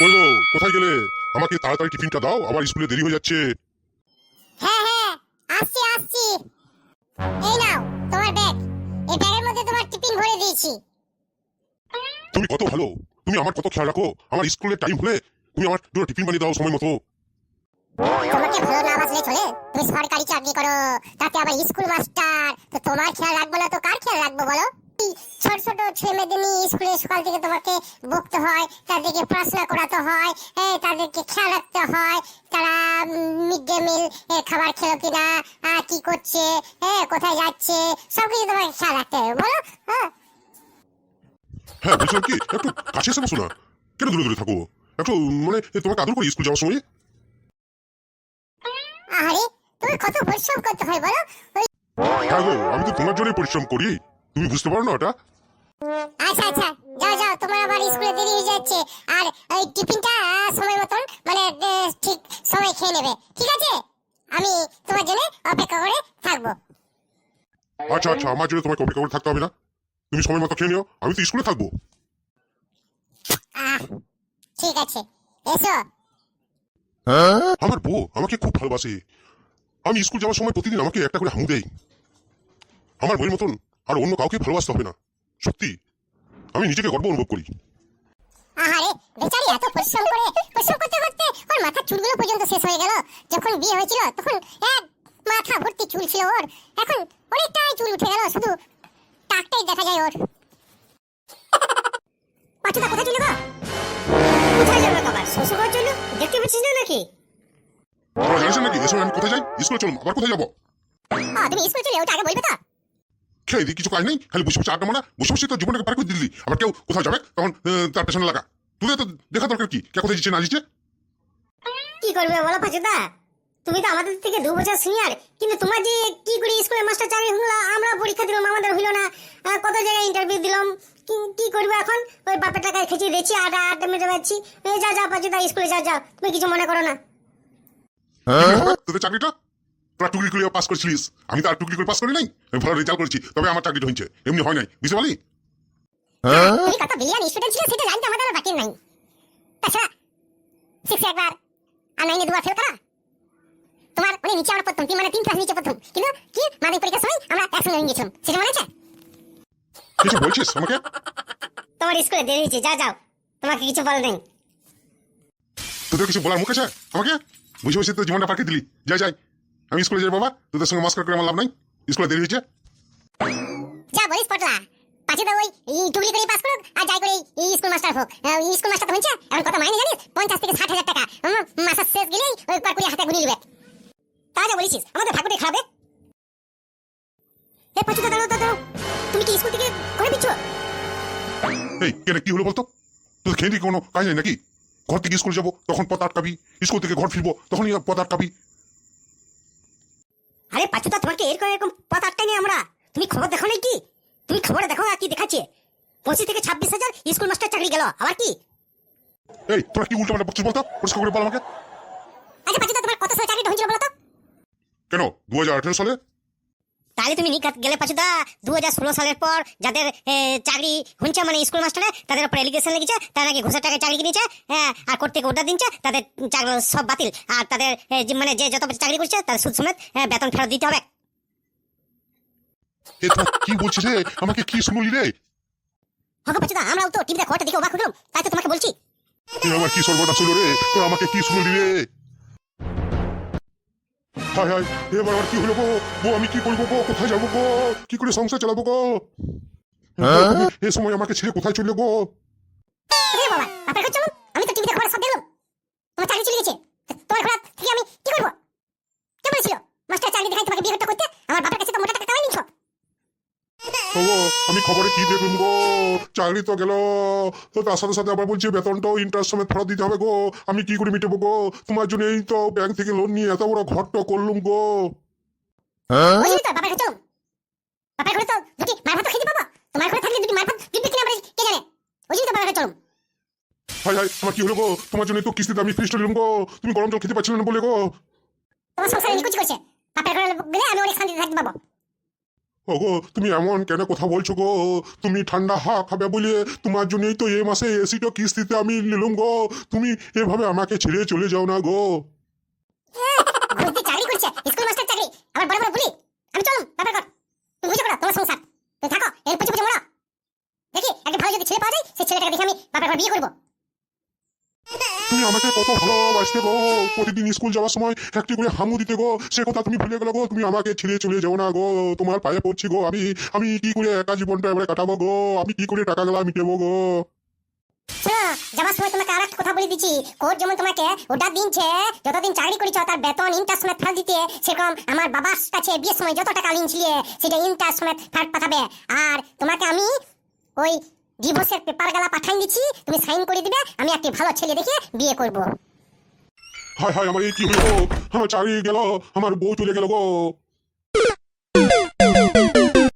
বলব কোথায় গেলে? আমাকে তাড়াতাড়ি টিফিনটা দাও আমার স্কুলে দেরি হয়ে যাচ্ছে। হ্যাঁ হ্যাঁ আসছি আসছি। এই নাও তোমার ব্যাগ। এই ব্যাগের মধ্যে তোমার টিফিন ভরে দিয়েছি। তুমি কত ভালো তুমি আমার কত খেয়াল রাখো আমার স্কুলের টাইম হলে তুমি আমার দুটো টিফিন বানিয়ে দাও সময় মতো। তোমাকে ভালো না বাসলে চলে? তুমি সরকারি চাকরি করো তাতে আবার স্কুল মাস্টার তো তোমার খেয়াল রাখব না তো কার খেয়াল রাখব বলো? ছোট ছোট ছেলে মেয়েদের নিয়ে স্কুলে সকাল থেকে তোমাকে বকতে হয় তাদেরকে পড়াশোনা করাতে হয় তাদেরকে খেয়াল রাখতে হয় তারা মিড ডে মিল খাবার খেলো কিনা কি করছে হ্যাঁ কোথায় যাচ্ছে সব কিছু তোমাকে খেয়াল রাখতে হবে বলো হ্যাঁ হ্যাঁ বলছিলাম কি একটু কাছে এসে বসো না। কেন দূরে দূরে থাকো? একটু মানে তোমাকে আদর করে স্কুল যাওয়ার সময়। আরে তুমি কত পরিশ্রম করতে হয় বলো। হ্যাঁ গো আমি তো তোমার জন্যই পরিশ্রম করি। তুমি বুঝতে পারো না ওটা? আচ্ছা আচ্ছা। যাও যাও তোমার আবার স্কুলে দেরি হয়ে যাচ্ছে। আর ওই টিফিনটা সময় মতন মানে ঠিক সময় খেয়ে নেবে। ঠিক আছে? আমি তোমার জন্য অপেক্ষা করে থাকব। আচ্ছা আচ্ছা আমার জন্য তোমাকে অপেক্ষা করে থাকতে হবে না। তুমি সময় মতো খেয়ে নিও আমি তো স্কুলে থাকব। আহ ঠিক আছে। এসো। আমার বউ আমাকে খুব ভালোবাসে। আমি স্কুল যাওয়ার সময় প্রতিদিন আমাকে একটা করে হামু দেয়। আমার বইয়ের মতন আর অন্য কাউকে ভালোবাসতে হবে না। সত্যি আমি নিজেকে গর্ব অনুভব করি। আহারে বেচারি এত পরিশ্রম করে পরিশ্রম করতে করতে ওর মাথার চুলগুলো পর্যন্ত শেষ হয়ে গেল। যখন বিয়ে হয়েছিল তখন এক মাথা ভর্তি চুল ছিল ওর। এখন অনেকটাই চুল উঠে গেল শুধু টাকটাই দেখা যায় ওর। পাটুদা কোথায় চলে গো? কোথায় যাবে বাবা? শ্বশুর জন্য দেখতে পাচ্ছিস না নাকি? তোমরা জানিস নাকি? এসব আমি কোথায় যাই? স্কুলে চলো আবার কোথায় যাব? তুমি স্কুল চলে ওটা আগে বলবে তো। খেয়ে দিই কিছু কাজ নেই খালি বসে বসে আড্ডা মারা বসে বসে তো জীবনটাকে পার করে দিলি। আবার কেউ কোথাও যাবে তখন তার পেছনে লাগা। তোদের তো দেখা দরকার কি? কে কোথায় যাচ্ছে না যাচ্ছে কি করবে বলো পাচুদা? তুমি তো আমাদের থেকে দু বছর সিনিয়র কিন্তু তোমার যে কি করে স্কুলের মাস্টার চাকরি হলো আমরা পরীক্ষা দিলাম আমাদের হইল না। কত জায়গায় ইন্টারভিউ দিলাম কি- করবে এখন? ওই বাপের টাকায় খেঁচে দিচ্ছি আড্ডা আড্ডা যাচ্ছি। এই যা যা পাচুদা স্কুলে যা যাও তুমি কিছু মনে করো না। হবে তোদের চাকরিটা? তোরা টুকলি করে পাস করছিলিস। আমি তো আর টুকলি করে পাস করি নাই আমি ভালো রেজাল্ট করেছি তবে আমার চাকরিটা হয়েছে এমনি হয় নাই বুঝতে পারলি? তুমি কত বিলিয়ন স্টুডেন্ট ছিল সেটা জানতে আমাদের বাকি নাই। তাছাড়া সিক্স একবার আর নাইনে দুবার ফেল করা। তোমার মানে নিচে আমরা প্রথম তিন মানে তিন ক্লাস নিচে প্রথম। কিন্তু কি মাধ্যমিক পরীক্ষার সময় আমরা একসঙ্গে হয়ে গেছিলাম সেটা মনে আছে? কিছু বলছিস আমাকে? তোমার স্কুলে দেরি হয়েছে যা যাও তোমাকে কিছু বল নেই। তোদের কিছু বলার মুখ আছে আমাকে? বুঝে বসে তো জীবনটা পাঠিয়ে দিলি যাই যাই। আমি স্কুলে যাই বাবা। তোদের সঙ্গে মাস্কার করে আমার লাভ নাই। স্কুলে দেরি হয়েছে। যা বলিস পটলা। পাঁচে তো ওই এই টুকলি করে পাস করুক আর যাই করে এই স্কুল মাস্টার হোক। ওই স্কুল মাস্টার তো হয়েছে। এখন কত মাইনে জানিস? পঞ্চাশ থেকে ষাট হাজার টাকা। মাসের শেষ গেলেই ওই কর করে হাতে গুলি নেবে। তা যা বলিস আমাদের ভাগ্যটা খাবে এ পাঁচু দাঁড়াও দাঁড়াও তুমি কি স্কুল থেকে করে দিচ্ছ এই কেন কি হলো বলতো? তোদের খেয়ে কোনো কাজ নেই নাকি? ঘর থেকে স্কুল যাব তখন পথ আটকাবি। স্কুল থেকে ঘর ফিরবো তখনই পথ আটকাবি। আরে পাচুদা তোমাকে এরকম এরকম পথ আটকাই নি আমরা। তুমি খবর দেখো নাই কি তুমি খবর দেখো আর কি দেখাচ্ছে। পঁচিশ থেকে ছাব্বিশ হাজার স্কুল মাস্টার চাকরি গেল। আবার কি? এই তোরা কি উল্টো পাল্টা বকছিস বলতো? পরিষ্কার করে বল আমাকে? আচ্ছা পাঁচু তোমার কত সালে চাকরিটা হয়েছিল বলো তো? কেন? দু হাজার আঠেরো সালে? তাহলে তুমি নিকাত গেলে পাচুদা দু হাজার ষোলো সালের পর যাদের চাকরি হচ্ছে মানে স্কুল মাস্টারে তাদের উপর এলিগেশন লেগেছে তারা নাকি ঘুষের টাকায় চাকরি কিনেছে হ্যাঁ আর কোর্ট থেকে অর্ডার দিচ্ছে তাদের চাকরি সব বাতিল আর তাদের মানে যে যত চাকরি করছে তাদের সুদ সমেত এ, বেতন ফেরত দিতে হবে। কি বলছিস রে? আমাকে কি শুনলি রে? হকে পাচুদা আমরাও তো টিভিতে খবরটা দেখে অবাক হলাম তাই তো তোমাকে বলছি। আমার কি সর্বটা শুনলো রে? তোরা আমাকে কি শুনলি রে? হায় হায় এবার আমার কি হলো গো? গো আমি কি করব গো? কোথায় যাব গো? কি করে সংসার চালাবো গো? তুমি এ সময় আমাকে ছেড়ে কোথায় চলে গো? বাবা কাছে চলুন আমি তো টিভিতে খবর সব দেখলাম তোমার চাকরি চলে গেছে তোমার ঘোড়া থেকে আমি কি করব কে বলেছিল মাস্টার চাকরি দেখাই তোমাকে বিয়ে করতে আমার বাপের কাছে তো মোটা টাকা কামাই নিচ্ছ ও গো, আমি খবরে কি দেখলাম গো? চাকরি তো গেল। তো তার সাথে সাথে আবার বলছে বেতনটাও ইন্টারেস্ট সমেত ফেরত দিতে হবে গো। আমি কি করে মিটাবো গো? তোমার জন্য এই তো ব্যাংক থেকে লোন নিয়ে এত বড় ঘরটা করলুম গো। ওই জন্যই তো ঘরে দুটি মার খেতে পাবো? তোমার ঘরে থাকলে দুটি মার দিবে কিনা কে জানে? ওই জন্যই তো বাপের কাছে চলুন হাই হাই আমার কি হলো গো? তোমার জন্য তো কিস্তিতে আমি ফ্রিজটা নিলাম গো। তুমি গরম জল খেতে পারছিলে না বলে গো। তোমার সংসারে নিকুচি করছে। বাপের ঘরে গেলে আমি অনেক শান্তিতে থাকতে পাবো। ওগো, তুমি এমন কেন কথা বলছো গো? তুমি ঠান্ডা হা খাবে বলে তোমার জন্যই তো এ মাসে এসিটা কিস্তিতে আমি নিলাম গো। তুমি এভাবে আমাকে ছেড়ে চলে যাও না গো। আমি তুমি দেখি একটা ভালো যদি ছেলে পাওয়া যায় ছেলেটাকে দেখে আমি বিয়ে করব। তুমি আমাকে কত ভালোবাসতে গো। প্রতিদিন স্কুল যাওয়ার সময় একটি করে হামু দিতে গো। সে কথা তুমি ভুলে গেলো গো, তুমি আমাকে ছেড়ে চলে যাও না গো। তোমার পায়ে পড়ছি গো আমি। আমি কি করে একা জীবনটা এবারে কাটাবো গো? আমি কি করে গো? যাবার সময় তোমাকে আর কথা বলে দিচ্ছি। যেমন তোমাকে ওটা দিনছে, যতদিন চাকরি করেছ, তার বেতন ইন্টার সমেত ফেরত দিতে, সেরকম আমার বাবার কাছে বিয়ের সময় যত টাকা লিনছিলে সেটা ইন্টার সমেত ফেরত পাঠাবে। আর তোমাকে আমি ওই ডিভোর্সের পেপার গালা পাঠাই দিচ্ছি, তুমি সাইন করে দিবে, আমি একটি ভালো ছেলে দেখে বিয়ে করব। হায় হায়, আমার এই কি হলো? আমার চাকরি গেল, আমার বউ চলে গেল গো।